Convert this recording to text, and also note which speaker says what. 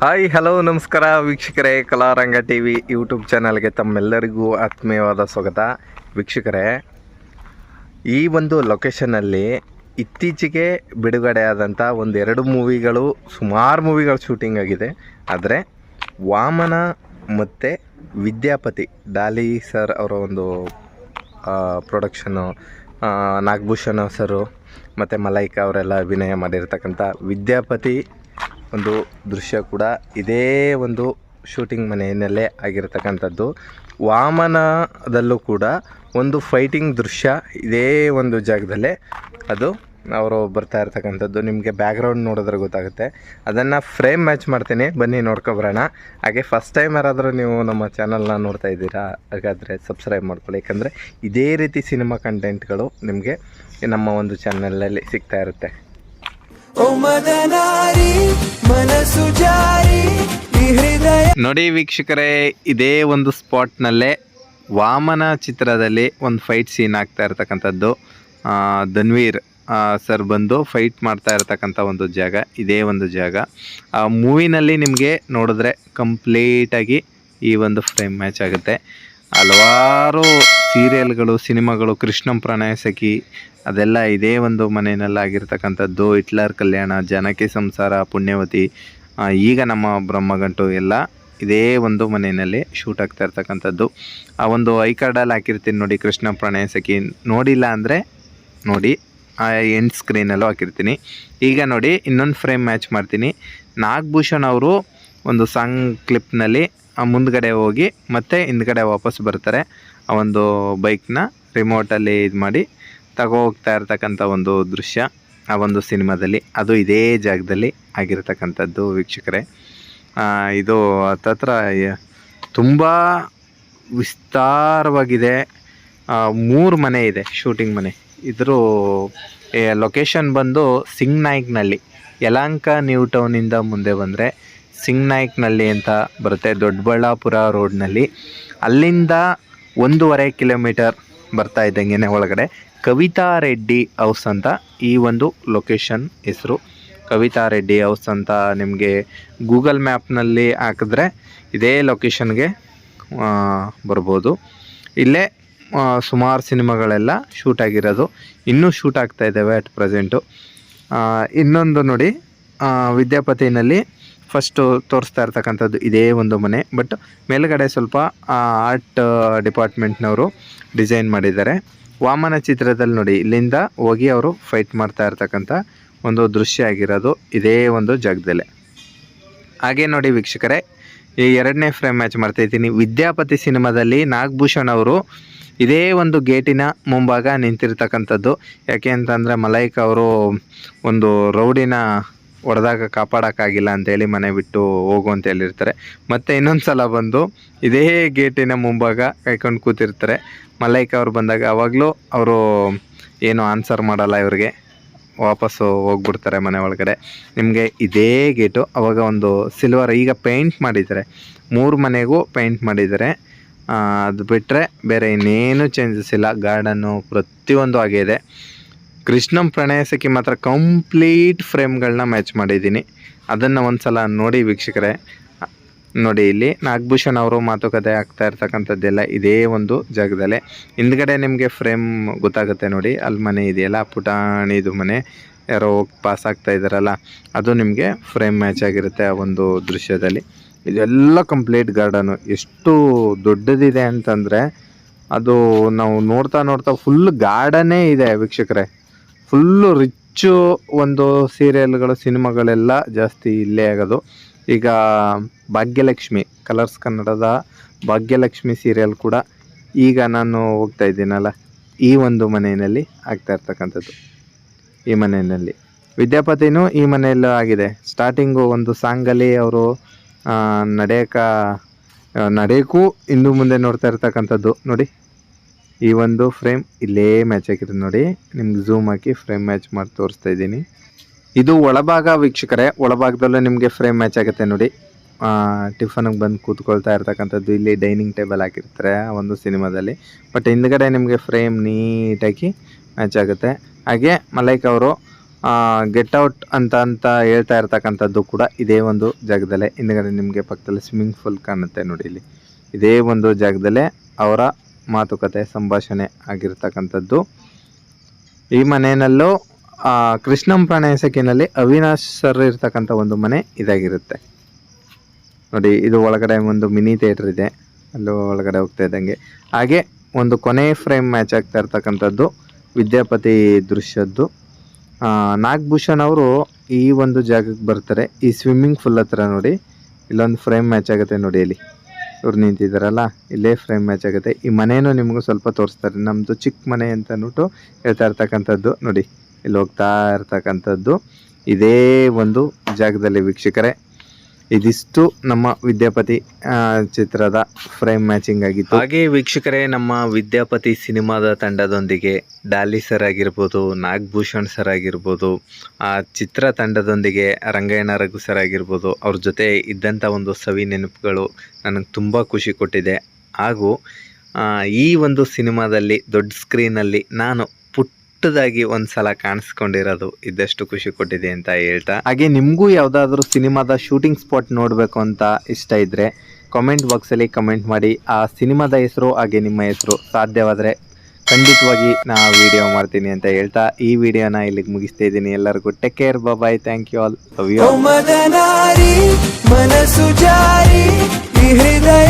Speaker 1: Hi, hello, ನಮಸ್ಕಾರ ವೀಕ್ಷಕರೇ, ಕಲಾರಂಗ T V YouTube ಚಾನಲ್ಗೆ ತಮ್ಮೆಲ್ಲರಿಗೂ ಆತ್ಮೀಯವಾದ ಸ್ವಾಗತ. ವೀಕ್ಷಕರೇ, ಈ ಒಂದು ಲೊಕೇಶನಲ್ಲಿ ಇತ್ತೀಚೆಗೆ ಬಿಡುಗಡೆಯಾದಂಥ ಒಂದೆರಡು ಮೂವಿಗಳು, ಸುಮಾರು ಮೂವಿಗಳು ಶೂಟಿಂಗ್ ಆಗಿದೆ. ಆದರೆ ವಾಮನ ಮತ್ತು ವಿದ್ಯಾಪತಿ, ಡಾಲಿ ಸರ್ ಅವರ ಒಂದು ಪ್ರೊಡಕ್ಷನ್ನು ನಾಗಭೂಷಣ ಸರು ಮತ್ತು ಮಲೈಕಾ ಅವರೆಲ್ಲ ಅಭಿನಯ ಮಾಡಿರ್ತಕ್ಕಂಥ ವಿದ್ಯಾಪತಿ ಒಂದು ದೃಶ್ಯ ಕೂಡ ಇದೇ ಒಂದು ಶೂಟಿಂಗ್ ಮನೆಯಲ್ಲೇ ಆಗಿರತಕ್ಕಂಥದ್ದು. ವಾಮನದಲ್ಲೂ ಕೂಡ ಒಂದು ಫೈಟಿಂಗ್ ದೃಶ್ಯ ಇದೇ ಒಂದು ಜಾಗದಲ್ಲೇ. ಅದು ಅವರು ಬರ್ತಾ ಇರ್ತಕ್ಕಂಥದ್ದು ನಿಮಗೆ ಬ್ಯಾಕ್ಗ್ರೌಂಡ್ ನೋಡಿದ್ರೆ ಗೊತ್ತಾಗುತ್ತೆ. ಅದನ್ನು ಫ್ರೇಮ್ ಮ್ಯಾಚ್ ಮಾಡ್ತೀನಿ. ಬನ್ನಿ ನೋಡ್ಕೊಬರೋಣ ಹಾಗೆ ಫಸ್ಟ್ ಟೈಮ್ ಯಾರಾದರೂ ನೀವು ನಮ್ಮ ಚಾನಲ್ನ ನೋಡ್ತಾ ಇದ್ದೀರಾ ಹಾಗಾದರೆ ಸಬ್ಸ್ಕ್ರೈಬ್ ಮಾಡ್ಕೊಳ್ಳಿ. ಯಾಕಂದರೆ ಇದೇ ರೀತಿ ಸಿನಿಮಾ ಕಂಟೆಂಟ್ಗಳು ನಿಮಗೆ ನಮ್ಮ ಒಂದು ಚಾನಲಲ್ಲಿ ಸಿಗ್ತಾ ಇರುತ್ತೆ. ನೋಡಿ ವೀಕ್ಷಕರೇ ಇದೇ ಒಂದು ಸ್ಪಾಟ್ನಲ್ಲೇ ವಾಮನ ಚಿತ್ರದಲ್ಲಿ ಒಂದು ಫೈಟ್ ಸೀನ್ ಆಗ್ತಾ ಇರ್ತಕ್ಕಂಥದ್ದು. ಧನ್ವೀರ್. ಸರ್ ಬಂದು ಫೈಟ್ ಮಾಡ್ತಾ ಇರ್ತಕ್ಕಂಥ ಒಂದು ಜಾಗ, ಇದೇ ಒಂದು ಜಾಗ. ಆ ಮೂವಿನಲ್ಲಿ ನಿಮಗೆ ನೋಡಿದ್ರೆ ಕಂಪ್ಲೀಟಾಗಿ ಈ ಒಂದು ಫ್ರೇಮ್ ಮ್ಯಾಚ್ ಆಗುತ್ತೆ. ಹಲವಾರು ಸೀರಿಯಲ್ಗಳು ಸಿನಿಮಾಗಳು ಕೃಷ್ಣಂ ಪ್ರಣಯ ಸಖಿ, ಅದೆಲ್ಲ ಇದೇ ಒಂದು ಮನೆಯಲ್ಲಿ ಆಗಿರ್ತಕ್ಕಂಥದ್ದು. ಹಿಟ್ಲರ್ ಕಲ್ಯಾಣ, ಜನಕಿ ಸಂಸಾರ, ಪುಣ್ಯವತಿ ಈಗ ನಮ್ಮ ಬ್ರಹ್ಮಗಂಟು ಎಲ್ಲ ಇದೇ ಒಂದು ಮನೆಯಲ್ಲಿ ಶೂಟ್ ಆಗ್ತಾ ಇರ್ತಕ್ಕಂಥದ್ದು. ಆ ಒಂದು ಐ ಕಾರ್ಡಲ್ಲಿ ಹಾಕಿರ್ತೀನಿ ನೋಡಿ ಕೃಷ್ಣ ಪ್ರಣಯ ಸಖಿ. ನೋಡಿಲ್ಲ ಅಂದರೆ ನೋಡಿ. ಆ ಎಂಡ್ ಸ್ಕ್ರೀನಲ್ಲೂ ಹಾಕಿರ್ತೀನಿ. ಈಗ ನೋಡಿ, ಇನ್ನೊಂದು ಫ್ರೇಮ್ ಮ್ಯಾಚ್ ಮಾಡ್ತೀನಿ. ನಾಗಭೂಷಣ್ ಅವರು ಒಂದು ಸಾಂಗ್ ಕ್ಲಿಪ್ನಲ್ಲಿ ಮುಂದ್ಗಡೆ ಹೋಗಿ ಮತ್ತೆ ಹಿಂದ್ಗಡೆ ವಾಪಸ್ ಬರ್ತಾರೆ. ಆ ಒಂದು ಬೈಕ್ನ ರಿಮೋಟಲ್ಲಿ ಇದು ಮಾಡಿ ತಗೋ ಹೋಗ್ತಾ ಇರ್ತಕ್ಕಂಥ ಒಂದು ದೃಶ್ಯ, ಆ ಒಂದು ಸಿನಿಮಾದಲ್ಲಿ. ಅದು ಇದೇ ಜಾಗದಲ್ಲಿ ಆಗಿರತಕ್ಕಂಥದ್ದು ವೀಕ್ಷಕರೇ. ಇದು ಹತ್ತತ್ರ ತುಂಬ ವಿಸ್ತಾರವಾಗಿದೆ. ಮೂರು ಮನೆ ಇದೆ ಶೂಟಿಂಗ್ ಮನೆ. ಇದ್ರ ಲೊಕೇಶನ್ ಬಂದು ಸಿಂಗ್ ನಾಯ್ಕ್ನಲ್ಲಿ. ಯಲಾಂಕ ನ್ಯೂ ಟೌನಿಂದ ಮುಂದೆ ಬಂದರೆ ಸಿಂಗ್ ನಾಯ್ಕ್ನಲ್ಲಿ ಅಂತ ಬರುತ್ತೆ, ದೊಡ್ಡಬಳ್ಳಾಪುರ ರೋಡ್ನಲ್ಲಿ. ಅಲ್ಲಿಂದ ಒಂದೂವರೆ ಕಿಲೋಮೀಟರ್ ಬರ್ತಾ ಇದ್ದಂಗೆ ಒಳಗಡೆ ಕವಿತಾ ರೆಡ್ಡಿ ಹೌಸ್ ಅಂತ ಈ ಒಂದು ಲೊಕೇಶನ್ ಹೆಸರು. ಕವಿತಾ ರೆಡ್ಡಿ ಹೌಸ್ ಅಂತ ನಿಮಗೆ ಗೂಗಲ್ ಮ್ಯಾಪ್ನಲ್ಲಿ ಹಾಕಿದ್ರೆ ಇದೇ ಲೊಕೇಶನ್ಗೆ ಬರ್ಬೋದು. ಇಲ್ಲೇ ಸುಮಾರು ಸಿನಿಮಾಗಳೆಲ್ಲ ಶೂಟ್ ಆಗಿರೋದು. ಇನ್ನೂ ಶೂಟ್ ಆಗ್ತಾ ಇದ್ದಾವೆ ಅಟ್ ಪ್ರೆಸೆಂಟು ಇನ್ನೊಂದು ನೋಡಿ ವಿದ್ಯಾಪತಿನಲ್ಲಿ ಫಸ್ಟು ತೋರಿಸ್ತಾ ಇರ್ತಕ್ಕಂಥದ್ದು ಇದೇ ಒಂದು ಮನೆ. ಬಟ್ ಮೇಲುಗಡೆ ಸ್ವಲ್ಪ ಆರ್ಟ್ ಡಿಪಾರ್ಟ್ಮೆಂಟ್ನವರು ಡಿಸೈನ್ ಮಾಡಿದ್ದಾರೆ. ವಾಮನ ಚಿತ್ರದಲ್ಲಿ ನೋಡಿ, ಇಲ್ಲಿಂದ ಹೋಗಿ ಅವರು ಫೈಟ್ ಮಾಡ್ತಾ ಇರ್ತಕ್ಕಂಥ ಒಂದು ದೃಶ್ಯ ಆಗಿರೋದು ಇದೇ ಒಂದು ಜಾಗದಲ್ಲೇ. ಹಾಗೆ ನೋಡಿ ವೀಕ್ಷಕರೇ, ಈ ಎರಡನೇ ಫ್ರೇಮ್ ಮ್ಯಾಚ್ ಮಾಡ್ತಾ ಇದ್ದೀನಿ. ವಿದ್ಯಾಪತಿ ಸಿನಿಮಾದಲ್ಲಿ ನಾಗಭೂಷಣ್ ಅವರು ಇದೇ ಒಂದು ಗೇಟಿನ ಮುಂಭಾಗ ನಿಂತಿರ್ತಕ್ಕಂಥದ್ದು. ಯಾಕೆ ಅಂತಂದರೆ ಮಲೈಕ್ ಅವರು ಒಂದು ರೌಡಿನ ಹೊಡೆದಾಗ ಕಾಪಾಡೋಕ್ಕಾಗಿಲ್ಲ ಅಂತೇಳಿ ಮನೆ ಬಿಟ್ಟು ಹೋಗು ಅಂತ ಹೇಳಿರ್ತಾರೆ. ಮತ್ತು ಇನ್ನೊಂದು ಸಲ ಬಂದು ಇದೇ ಗೇಟಿನ ಮುಂಭಾಗ ಕೈಕೊಂಡು ಕೂತಿರ್ತಾರೆ. ಮಲೈಕ್ ಅವ್ರು ಬಂದಾಗ ಅವಾಗಲೂ ಅವರು ಏನು ಆನ್ಸರ್ ಮಾಡಲ್ಲ ಇವ್ರಿಗೆ. ವಾಪಸ್ಸು ಹೋಗ್ಬಿಡ್ತಾರೆ ಮನೆ ಒಳಗಡೆ. ನಿಮಗೆ ಇದೇ ಗೇಟು ಅವಾಗ ಒಂದು ಸಿಲ್ವರ್ ಈಗ ಪೇಂಟ್ ಮಾಡಿದ್ದಾರೆ. ಮೂರು ಮನೆಗೂ ಪೇಂಟ್ ಮಾಡಿದ್ದಾರೆ. ಅದು ಬಿಟ್ಟರೆ ಬೇರೆ ಇನ್ನೇನು ಚೇಂಜಸ್ ಇಲ್ಲ. ಗಾರ್ಡನ್ನು ಪ್ರತಿಯೊಂದು ಹಾಗೆ ಇದೆ. ಕೃಷ್ಣಂ ಪ್ರಣಯಸಕ್ಕೆ ಮಾತ್ರ ಕಂಪ್ಲೀಟ್ ಫ್ರೇಮ್ಗಳನ್ನ ಮ್ಯಾಚ್ ಮಾಡಿದ್ದೀನಿ. ಅದನ್ನು ಒಂದು ಸಲ ನೋಡಿ ವೀಕ್ಷಕರೇ. ನೋಡಿ ಇಲ್ಲಿ ನಾಗಭೂಷಣ್ ಅವರು ಮಾತುಕತೆ ಆಗ್ತಾ ಇರ್ತಕ್ಕಂಥದ್ದೆಲ್ಲ ಇದೇ ಒಂದು ಜಾಗದಲ್ಲೇ. ಹಿಂದ್ಗಡೆ ನಿಮಗೆ ಫ್ರೇಮ್ ಗೊತ್ತಾಗುತ್ತೆ ನೋಡಿ. ಅಲ್ಲಿ ಮನೆ ಇದೆಯಲ್ಲ, ಪುಟಾಣಿದು ಮನೆ. ಯಾರೋ ಹೋಗಿ ಪಾಸ್ ಆಗ್ತಾ ಇದ್ದಾರಲ್ಲ ಅದು ನಿಮಗೆ ಫ್ರೇಮ್ ಮ್ಯಾಚ್ ಆಗಿರುತ್ತೆ ಆ ಒಂದು ದೃಶ್ಯದಲ್ಲಿ. ಇದೆಲ್ಲ ಕಂಪ್ಲೀಟ್ ಗಾರ್ಡನು ಎಷ್ಟು ದೊಡ್ಡದಿದೆ ಅಂತಂದರೆ ಅದು ನಾವು ನೋಡ್ತಾ ನೋಡ್ತಾ ಫುಲ್ ಗಾರ್ಡನೇ ಇದೆ ವೀಕ್ಷಕರೇ. ಫುಲ್ಲು ರಿಚ್ಚು ಒಂದು ಸೀರಿಯಲ್ಗಳು ಸಿನಿಮಾಗಳೆಲ್ಲ ಜಾಸ್ತಿ ಇಲ್ಲೇ ಆಗೋದು. ಈಗ ಭಾಗ್ಯಲಕ್ಷ್ಮಿ ಕಲರ್ಸ್ ಕನ್ನಡದ ಭಾಗ್ಯಲಕ್ಷ್ಮಿ ಸೀರಿಯಲ್ ಕೂಡ ಈಗ ನಾನು ಹೋಗ್ತಾ ಇದ್ದೀನಲ್ಲ, ಈ ಒಂದು ಮನೆಯಲ್ಲಿ ಆಗ್ತಾ ಇರ್ತಕ್ಕಂಥದ್ದು. ಈ ಮನೆಯಲ್ಲಿ. ವಿದ್ಯಾಪತಿನೂ ಈ ಮನೆಯಲ್ಲೂ ಆಗಿದೆ. ಸ್ಟಾರ್ಟಿಂಗು ಒಂದು ಸಾಂಗಲ್ಲಿ ಅವರು ನಡೆಯಕ ನಡೆಯಕ್ಕೂ ಹಿಂದೂ ಮುಂದೆ ನೋಡ್ತಾ ಇರ್ತಕ್ಕಂಥದ್ದು ನೋಡಿ. ಈ ಒಂದು ಫ್ರೇಮ್ ಇಲ್ಲೇ ಮ್ಯಾಚ್ ಆಗಿರೋದು ನೋಡಿ. ನಿಮ್ಗೆ ಝೂಮ್ ಹಾಕಿ ಫ್ರೇಮ್ ಮ್ಯಾಚ್ ಮಾಡಿ ತೋರಿಸ್ತಾ ಇದ್ದೀನಿ. ಇದು ಒಳಭಾಗ ವೀಕ್ಷಕರೇ, ಒಳಭಾಗದಲ್ಲೂ ನಿಮಗೆ ಫ್ರೇಮ್ ಮ್ಯಾಚ್ ಆಗುತ್ತೆ ನೋಡಿ. ಟಿಫನ್ಗೆ ಬಂದು ಕೂತ್ಕೊಳ್ತಾ ಇರ್ತಕ್ಕಂಥದ್ದು. ಇಲ್ಲಿ ಡೈನಿಂಗ್ ಟೇಬಲ್ ಹಾಕಿರ್ತಾರೆ ಒಂದು ಸಿನಿಮಾದಲ್ಲಿ. ಬಟ್ ಹಿಂದ್ಗಡೆ ನಿಮಗೆ ಫ್ರೇಮ್ ನೀಟಾಗಿ ಮ್ಯಾಚ್ ಆಗುತ್ತೆ. ಹಾಗೆ ಮಲೈಕ್ ಅವರು ಗೆಟ್ ಔಟ್ ಅಂತ ಅಂತ ಹೇಳ್ತಾ ಇರ್ತಕ್ಕಂಥದ್ದು ಕೂಡ ಇದೇ ಒಂದು ಜಾಗದಲ್ಲೇ. ಹಿಂದ್ಗಡೆ ನಿಮಗೆ ಪಕ್ಕದಲ್ಲಿ ಸ್ವಿಮ್ಮಿಂಗ್ ಪೂಲ್ ಕಾಣುತ್ತೆ ನೋಡಿ ಇಲ್ಲಿ. ಇದೇ ಒಂದು ಜಾಗದಲ್ಲೇ ಅವರ ಮಾತುಕತೆ, ಸಂಭಾಷಣೆ ಆಗಿರ್ತಕ್ಕಂಥದ್ದು. ಈ ಮನೆಯಲ್ಲೂ ಕೃಷ್ಣಂ ಪ್ರಣಯ ಅವಿನಾಶ್ ಸರ್ ಇರ್ತಕ್ಕಂಥ ಒಂದು ಮನೆ ಇದಾಗಿರುತ್ತೆ. ನೋಡಿ, ಇದು ಒಳಗಡೆ ಒಂದು ಮಿನಿ ಥಿಯೇಟರ್ ಇದೆ. ಅಲ್ಲೂ ಒಳಗಡೆ ಹೋಗ್ತಾ ಇದ್ದಂಗೆ. ಹಾಗೆ ಒಂದು ಕೊನೆ ಫ್ರೇಮ್ ಮ್ಯಾಚ್ ಆಗ್ತಾ ಇರ್ತಕ್ಕಂಥದ್ದು ವಿದ್ಯಾಪತಿ ದೃಶ್ಯದ್ದು. ನಾಗಭೂಷಣ್ ಅವರು ಈ ಒಂದು ಜಾಗಕ್ಕೆ ಬರ್ತಾರೆ. ಈ ಸ್ವಿಮ್ಮಿಂಗ್ ಫುಲ್ ಹತ್ರ ನೋಡಿ. ಇಲ್ಲೊಂದು ಫ್ರೇಮ್ ಮ್ಯಾಚ್ ಆಗುತ್ತೆ ನೋಡಿ ಇಲ್ಲಿ ಇವ್ರು ನಿಂತಿದ್ದಾರಲ್ಲ ಇಲ್ಲೇ ಫ್ರೇಮ್ ಮ್ಯಾಚ್ ಆಗುತ್ತೆ. ಈ ಮನೆಯೂ ನಿಮಗೂ ಸ್ವಲ್ಪ ತೋರಿಸ್ತಾರೆ. ನಮ್ಮದು ಚಿಕ್ಕ ಮನೆ ಅಂತ ಅಂದ್ಬಿಟ್ಟು ಹೇಳ್ತಾ ಇರ್ತಕ್ಕಂಥದ್ದು ನೋಡಿ. ಇಲ್ಲಿ ಹೋಗ್ತಾ ಇರ್ತಕ್ಕಂಥದ್ದು. ಇದೇ ಒಂದು ಜಾಗದಲ್ಲಿ ವೀಕ್ಷಕರೇ. ಇದಿಷ್ಟು ನಮ್ಮ ವಿದ್ಯಾಪತಿ ಚಿತ್ರದ ಫ್ರೇಮ್ ಮ್ಯಾಚಿಂಗ್ ಆಗಿತ್ತು. ಹಾಗೆ ವೀಕ್ಷಕರೇ, ನಮ್ಮ ವಿದ್ಯಾಪತಿ ಸಿನಿಮಾದ ತಂಡದೊಂದಿಗೆ ಡಾಲಿ ಸರ್ ಆಗಿರ್ಬೋದು, ನಾಗಭೂಷಣ್ ಸರ್ ಆಗಿರ್ಬೋದು, ಆ, ಚಿತ್ರ ತಂಡದೊಂದಿಗೆ ರಂಗಯ್ಯನ ರಘು ಸರ್ ಆಗಿರ್ಬೋದು, ಅವ್ರ ಜೊತೆ ಇದ್ದಂಥ ಒಂದು ಸವಿ ನೆನಪುಗಳು ನನಗೆ ತುಂಬ ಖುಷಿ ಕೊಟ್ಟಿದೆ. ಹಾಗೂ ಈ ಒಂದು ಸಿನಿಮಾದಲ್ಲಿ, ದೊಡ್ಡ ಸ್ಕ್ರೀನಲ್ಲಿ ನಾನು ಪುಟ್ಟದಾಗಿ ಒಂದ್ಸಲ ಕಾಣಿಸ್ಕೊಂಡಿರೋದು ಇದ್ದಷ್ಟು ಖುಷಿ ಕೊಟ್ಟಿದೆ ಅಂತ ಹೇಳ್ತಾ. ಹಾಗೆ ನಿಮಗೂ ಯಾವುದಾದ್ರೂ ಸಿನಿಮಾದ ಶೂಟಿಂಗ್ ಸ್ಪಾಟ್ ನೋಡಬೇಕು ಅಂತ ಇಷ್ಟ ಇದ್ದರೆ ಕಾಮೆಂಟ್ ಬಾಕ್ಸಲ್ಲಿ ಕಮೆಂಟ್ ಮಾಡಿ. ಆ ಸಿನಿಮಾದ ಹೆಸರು ಹಾಗೆ ನಿಮ್ಮ ಹೆಸರು ಸಾಧ್ಯವಾದರೆ ಖಂಡಿತವಾಗಿ ನಾ ವಿಡಿಯೋ ಮಾಡ್ತೀನಿ ಅಂತ ಹೇಳ್ತಾ. ಈ ವಿಡಿಯೋನ ಇಲ್ಲಿಗೆ ಮುಗಿಸ್ತಾ ಇದ್ದೀನಿ ಎಲ್ಲರಿಗೂ. Take care bye thank you all love you
Speaker 2: ಮನಸ್ಸು ಜಾರಿ